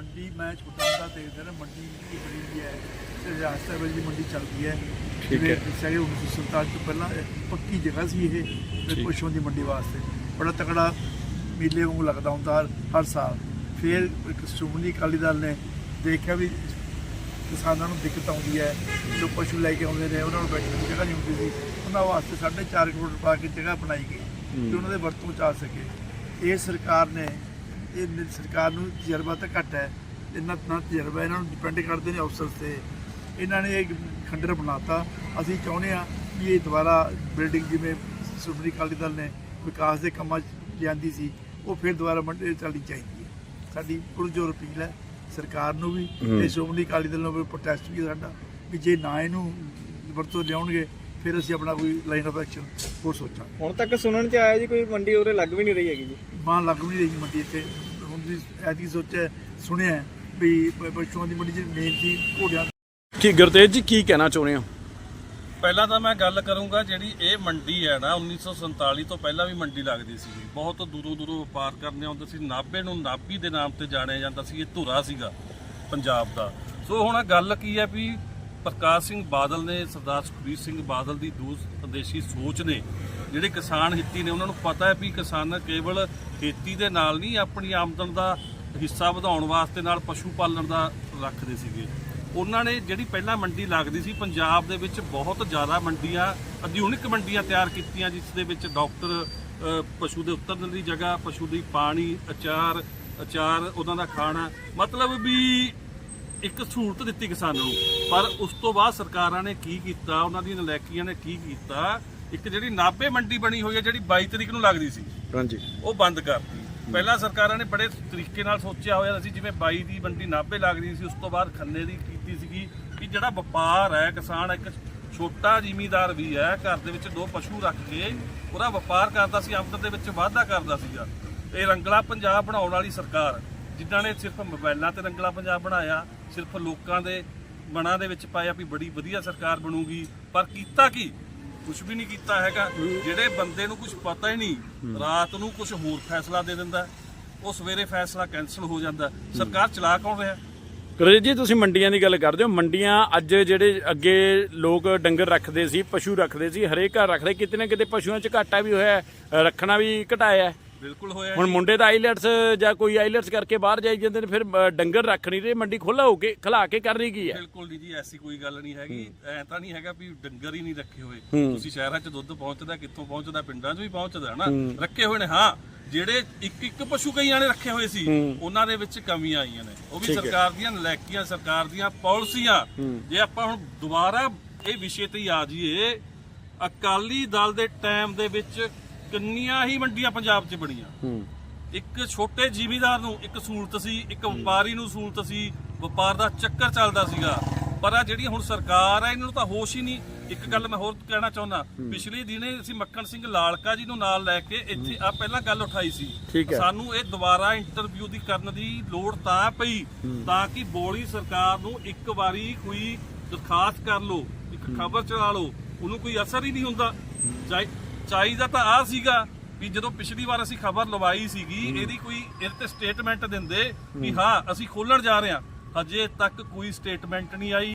ਮੰਡੀ ਮੈਂ ਛੋਟਾ ਹੁੰਦਾ ਦੇਖਦਾ ਨਾ ਮੰਡੀ ਕੀ ਬਣੀ ਹੈ ਤੇ ਰਿਆਸਤ ਵਿੱਚ ਦੀ ਮੰਡੀ ਚੱਲਦੀ ਹੈ। ਠੀਕ ਹੈ। ਸਾਰੇ 1947 ਤੋਂ ਪਹਿਲਾਂ ਪੱਕੀ ਜਗ੍ਹਾ ਸੀ ਇਹ। ਪਸ਼ੂਆਂ ਦੀ ਮੰਡੀ ਵਾਸਤੇ। ਬੜਾ ਤਕੜਾ ਮੇਲੇ ਵਾਂਗੂ ਲੱਗਦਾ ਹੁੰਦਾ ਹਰ- ਹਰ ਸਾਲ। ਫਿਰ ਇੱਕ ਸ਼੍ਰੋਮਣੀ ਅਕਾਲੀ ਦਲ ਨੇ ਦੇਖਿਆ ਵੀ ਕਿਸਾਨਾਂ ਨੂੰ ਦਿੱਕਤ ਆਉਂਦੀ ਹੈ ਜੋ ਪਸ਼ੂ ਲੈ ਕੇ ਆਉਂਦੇ ਨੇ ਉਹਨਾਂ ਨੂੰ ਬੈਠਣ ਦੀ ਜਗ੍ਹਾ ਨਹੀਂ ਹੁੰਦੀ ਸੀ। ਉਹਨਾਂ ਵਾਸਤੇ 4.5 ਕਰੋੜ ਰੁਪਏ ਦੀ ਜਗ੍ਹਾ ਬਣਾਈ ਗਈ ਕਿ ਉਹਨਾਂ ਦੇ ਵਰਤੋਂ ਚ ਆ ਸਕੇ। ਇਹ ਸਰਕਾਰ ਨੇ ਇਹ ਸਰਕਾਰ ਨੂੰ ਤਜਰਬਾ ਤਾਂ ਘੱਟ ਹੈ। ਇਹਨਾਂ ਨਾ ਤਜਰਬਾ ਇਹਨਾਂ ਨੂੰ ਡਿਪੈਂਡ ਕਰਦੇ ਨੇ ਅਫਸਰ ਤੇ। ਇਹਨਾਂ ਨੇ ਇਹ ਖੰਡਰ ਬਣਾਤਾ ਅਸੀਂ ਚਾਹੁੰਦੇ ਹਾਂ ਕਿ ਇਹ ਦੁਬਾਰਾ ਬਿਲਡਿੰਗ ਜਿਵੇਂ ਸ਼੍ਰੋਮਣੀ ਅਕਾਲੀ ਦਲ ਨੇ ਵਿਕਾਸ ਦੇ ਕੰਮਾਂ 'ਚ ਲਿਆਂਦੀ ਸੀ ਉਹ ਫਿਰ ਦੁਬਾਰਾ ਮੰਡੀ ਚੱਲਣੀ ਚਾਹੀਦੀ ਹੈ। ਸਾਡੀ ਪੁਰਜੋਰ ਅਪੀਲ ਹੈ ਸਰਕਾਰ ਨੂੰ ਵੀ ਤੇ ਸ਼੍ਰੋਮਣੀ ਅਕਾਲੀ ਦਲ ਨੂੰ ਵੀ ਪ੍ਰੋਟੈਸਟ ਵੀ ਸਾਡਾ ਵੀ ਜੇ ਨਾ ਇਹਨੂੰ ਵਰਤੋਂ ਲਿਆਉਣਗੇ ਫਿਰ ਅਸੀਂ ਆਪਣਾ ਕੋਈ ਲਾਈਨ ਆਫ ਐਕਸ਼ਨ ਹੋਰ ਸੋਚਾਂਗੇ। ਹੁਣ ਤੱਕ ਸੁਣਨ ਚ ਆਇਆ ਜੀ ਕੋਈ ਮੰਡੀ ਉਰੇ ਲੱਗ ਵੀ ਨਹੀਂ ਰਹੀ ਹੈਗੀ ਜੀ। ਮਾਂ ਲੱਗ ਵੀ ਨਹੀਂ ਰਹੀ ਮੰਡੀ ਇੱਥੇ। ਹੁਣ ਦੀ ਐਤਕੀ ਸੋਚਿਆ ਸੁਣਿਆ ਵੀ ਪਸ਼ੂਆਂ ਦੀ ਮੰਡੀ ਜਿਹੜੀ ਮੇਨ ਸੀ ਘੋੜਿਆਂ ਕੀ ਗੁਰਤੇਜ ਜੀ ਕੀ ਕਹਿਣਾ ਚਾਹੁੰਦੇ ਹੋ? ਪਹਿਲਾਂ ਤਾਂ ਮੈਂ ਗੱਲ ਕਰੂੰਗਾ ਜਿਹੜੀ ਇਹ ਮੰਡੀ ਹੈ ਨਾ 1947 ਤੋਂ ਪਹਿਲਾਂ ਵੀ ਮੰਡੀ ਲੱਗਦੀ ਸੀ ਬਹੁਤ ਦੂਰੋਂ ਦੂਰੋਂ ਵਪਾਰ ਕਰਨੇ ਆਉਂਦੇ ਸੀ। ਨਾਭੇ ਨੂੰ ਨਾਭੀ ਦੇ ਨਾਮ ਤੇ ਜਾਣਿਆ ਜਾਂਦਾ ਸੀ। ਇਹ ਧੁਰਾ ਸੀਗਾ ਪੰਜਾਬ ਦਾ। ਸੋ ਹੁਣ ਗੱਲ ਕੀ ਹੈ ਵੀ ਪ੍ਰਕਾਸ਼ ਸਿੰਘ ਬਾਦਲ ਨੇ ਸਰਦਾਰ ਸੁਖਬੀਰ ਸਿੰਘ ਬਾਦਲ ਦੀ ਦੂਰਦੇਸ਼ੀ ਸੋਚ ਨੇ ਜਿਹੜੇ ਕਿਸਾਨ ਹਿੱਤੀ ਨੇ, ਉਹਨਾਂ ਨੂੰ ਪਤਾ ਹੈ ਵੀ ਕਿਸਾਨ ਕੇਵਲ ਖੇਤੀ ਦੇ ਨਾਲ ਨਹੀਂ, ਆਪਣੀ ਆਮਦਨ ਦਾ ਹਿੱਸਾ ਵਧਾਉਣ ਵਾਸਤੇ ਨਾਲ ਪਸ਼ੂ ਪਾਲਣ ਦਾ ਰੱਖਦੇ ਸੀਗੇ। ਉਹਨਾਂ ਨੇ ਜਿਹੜੀ ਪਹਿਲਾਂ ਮੰਡੀ ਲੱਗਦੀ ਸੀ, ਪੰਜਾਬ ਦੇ ਵਿੱਚ ਬਹੁਤ ਜ਼ਿਆਦਾ ਮੰਡੀਆਂ, ਆਧੁਨਿਕ ਮੰਡੀਆਂ ਤਿਆਰ ਕੀਤੀਆਂ, ਜਿਸ ਦੇ ਵਿੱਚ ਡਾਕਟਰ ਪਸ਼ੂ ਦੇ ਉਤਰਨ ਦੀ ਜਗ੍ਹਾ, ਪਸ਼ੂ ਦੀ ਪਾਣੀ, ਅਚਾਰ ਅਚਾਰ ਉਹਨਾਂ ਦਾ ਖਾਣਾ, ਮਤਲਬ ਵੀ ਇੱਕ ਸਹੂਲਤ ਦਿੱਤੀ ਕਿਸਾਨਾਂ ਨੂੰ। ਪਰ ਉਸ ਤੋਂ ਬਾਅਦ ਸਰਕਾਰਾਂ ਨੇ ਕੀ ਕੀਤਾ, ਉਹਨਾਂ ਦੀਆਂ ਨਲੈਕੀਆਂ ਨੇ ਕੀ ਕੀਤਾ ਇੱਕ ਜਿਹੜੀ ਨਾਭੇ ਮੰਡੀ ਬਣੀ ਹੋਈ ਹੈ ਜਿਹੜੀ 22 ਤਰੀਕ ਨੂੰ ਲੱਗਦੀ ਸੀ ਹਾਂਜੀ। ਉਹ ਬੰਦ ਕਰਤੀ। ਪਹਿਲਾਂ ਸਰਕਾਰਾਂ ਨੇ ਬੜੇ ਤਰੀਕੇ ਨਾਲ ਸੋਚਿਆ ਹੋਇਆ ਸੀ ਜਿਵੇਂ 22 ਦੀ ਮੰਡੀ ਨਾਭੇ ਲੱਗਦੀ ਸੀ ਉਸ ਤੋਂ ਬਾਅਦ ਖੰਨੇ ਦੀ ਕੀਤੀ ਸੀਗੀ ਕਿ ਜਿਹੜਾ ਵਪਾਰ ਹੈ ਕਿਸਾਨ ਇੱਕ ਛੋਟਾ ਜ਼ਿਮੀਦਾਰ ਵੀ ਹੈ ਘਰ ਦੇ ਵਿੱਚ ਦੋ ਪਸ਼ੂ ਰੱਖ ਕੇ ਉਹਦਾ ਵਪਾਰ ਕਰਦਾ ਸੀ ਆਮਦਨ ਦੇ ਵਿੱਚ ਵਾਧਾ ਕਰਦਾ ਸੀਗਾ। ਇਹ ਰੰਗਲਾ ਪੰਜਾਬ ਬਣਾਉਣ ਵਾਲੀ ਸਰਕਾਰ ਜਿਨ੍ਹਾਂ ਨੇ ਸਿਰਫ ਮੋਬਾਈਲਾਂ ਤੇ ਰੰਗਲਾ ਪੰਜਾਬ ਬਣਾਇਆ ਸਿਰਫ ਲੋਕਾਂ ਦੇ ਮਨਾਂ ਦੇ ਵਿੱਚ ਪਾਇਆ ਵੀ ਬੜੀ ਵਧੀਆ ਸਰਕਾਰ ਬਣੂਗੀ ਪਰ ਕੀਤਾ ਕੀ? ਕੁਝ ਵੀ ਨਹੀਂ ਕੀਤਾ ਹੈਗਾ। ਜਿਹੜੇ ਬੰਦੇ ਨੂੰ ਕੁਝ ਪਤਾ ਹੀ ਨਹੀਂ ਰਾਤ ਨੂੰ ਕੁਝ ਹੋਰ ਫੈਸਲਾ ਦੇ ਦਿੰਦਾ। ਉਹ ਸਵੇਰੇ ਫੈਸਲਾ ਕੈਨਸਲ ਹੋ ਜਾਂਦਾ। ਸਰਕਾਰ ਚਲਾ ਕੌਣ ਰਿਹਾ? ਗੁਰਤੇਜ ਜੀ ਤੁਸੀਂ ਮੰਡੀਆਂ ਦੀ ਗੱਲ ਕਰਦੇ ਹੋ। ਮੰਡੀਆਂ ਅੱਜ ਜਿਹੜੇ ਅੱਗੇ ਲੋਕ ਡੰਗਰ ਰੱਖਦੇ ਸੀ ਪਸ਼ੂ ਰੱਖਦੇ ਸੀ ਹਰੇਕ ਘਰ ਰੱਖਦੇ। ਕਿਤੇ ਨਾ ਕਿਤੇ ਪਸ਼ੂਆਂ 'ਚ ਘਾਟਾ ਵੀ ਹੋਇਆ ਰੱਖਣਾ ਵੀ ਘਟਾਇਆ। ਬਿਲਕੁਲ ਹੋਇਆ ਹੁਣ। ਮੁੰਡੇ ਤਾਂ ਆਈਲੈਟਸ ਜਾਂ ਕੋਈ ਆਈਲੈਟਸ ਕਰਕੇ ਬਾਹਰ ਜਾਈ ਜਾਂਦੇ ਨੇ ਫਿਰ ਡੰਗਰ ਰੱਖ ਨਹੀਂ ਰਹੇ ਮੰਡੀ ਖੁੱਲਾ ਹੋ ਕੇ ਖਲਾ ਕੇ ਕਰ ਰਹੀ ਕੀ ਹੈ ਬਿਲਕੁਲ ਨਹੀਂ ਜੀ ਐਸੀ ਕੋਈ ਗੱਲ ਨਹੀਂ ਹੈਗੀ। ਐ ਤਾਂ ਨਹੀਂ ਹੈਗਾ ਵੀ ਡੰਗਰ ਹੀ ਨਹੀਂ ਰੱਖੇ ਹੋਏ। ਤੁਸੀਂ ਸ਼ਹਿਰਾਂ 'ਚ ਦੁੱਧ ਪਹੁੰਚਦਾ ਕਿੱਥੋਂ ਪਹੁੰਚਦਾ? ਪਿੰਡਾਂ 'ਚ ਵੀ ਪਹੁੰਚਦਾ ਹਨਾ ਰੱਖੇ ਹੋਏ ਨੇ ਹਾਂ। ਜਿਹੜੇ ਇੱਕ ਇੱਕ ਪਸ਼ੂ ਕਈਆਂ ਨੇ ਰੱਖੇ ਹੋਏ ਸੀ ਉਹਨਾਂ ਦੇ ਵਿੱਚ ਕਮੀਆਂ ਆਈਆਂ ਨੇ। ਉਹ ਵੀ। ਸਰਕਾਰ ਦੀਆਂ ਨਲੈਕੀਆਂ ਸਰਕਾਰ ਦੀਆਂ ਪਾਲਿਸੀਆਂ। ਜੇ ਆਪਾਂ ਹੁਣ ਦੁਬਾਰਾ ਇਹ ਵਿਸ਼ੇ ਤੇ ਆ ਜਾਈਏ ਅਕਾਲੀ ਦਲ ਦੇ ਟਾਈਮ ਦੇ ਵਿੱਚ ਕਿੰਨੀਆਂ ਹੀ ਮੰਡੀਆਂ ਪੰਜਾਬ 'ਚ ਬਣੀਆਂ। ਇੱਕ ਛੋਟੇ ਜ਼ਿਮੀਦਾਰ ਨੂੰ ਇੱਕ ਸਹੂਲਤ ਸੀ ਇੱਕ ਵਪਾਰੀ ਨੂੰ ਸਹੂਲਤ ਸੀ ਵਪਾਰ ਦਾ ਚੱਕਰ ਚੱਲਦਾ ਸੀਗਾ। ਪਰ ਆ ਜਿਹੜੀ ਹੁਣ ਸਰਕਾਰ ਹੈ ਇਹਨਾਂ ਨੂੰ ਤਾਂ ਹੋਸ਼ ਹੀ ਨਹੀਂ। ਇੱਕ ਗੱਲ ਮੈਂ ਹੋਰ ਕਹਿਣਾ ਚਾਹੁੰਦਾ ਪਿਛਲੇ ਦਿਨੇ ਅਸੀਂ ਮੱਕਣ ਸਿੰਘ ਲਾਲਕਾ ਜੀ ਨੂੰ ਨਾਲ ਲੈ ਕੇ ਇੱਥੇ ਆ ਪਹਿਲਾਂ ਗੱਲ ਉਠਾਈ ਸੀ। ਸਾਨੂੰ ਇਹ ਦੁਬਾਰਾ ਇੰਟਰਵਿਊ ਦੀ ਕਰਨ ਦੀ ਲੋੜ ਤਾਂ ਪਈ ਤਾਂ ਕਿ ਬੋਲੀ ਸਰਕਾਰ ਨੂੰ ਇੱਕ ਵਾਰੀ ਕੋਈ ਦਰਖਾਸਤ ਕਰ ਲਓ ਇੱਕ ਖਬਰ ਚਲਾ ਲਓ ਉਹਨੂੰ ਕੋਈ ਅਸਰ ਹੀ ਨਹੀਂ ਹੁੰਦਾ। ਚਾਹੀ- ਚਾਹੀਦਾ ਤਾਂ ਆ ਸੀਗਾ ਵੀ ਜਦੋਂ ਪਿਛਲੀ ਵਾਰ ਅਸੀਂ ਖਬਰ ਲਵਾਈ ਸੀਗੀ ਇਹਦੀ ਕੋਈ ਇਹਦੇ ਤੇ ਸਟੇਟਮੈਂਟ ਦਿੰਦੇ ਵੀ ਹਾਂ। ਅਸੀਂ ਖੋਲਣ ਜਾ ਰਹੇ ਹਾਂ। ਹਜੇ ਤੱਕ ਕੋਈ ਸਟੇਟਮੈਂਟ ਨਹੀਂ ਆਈ।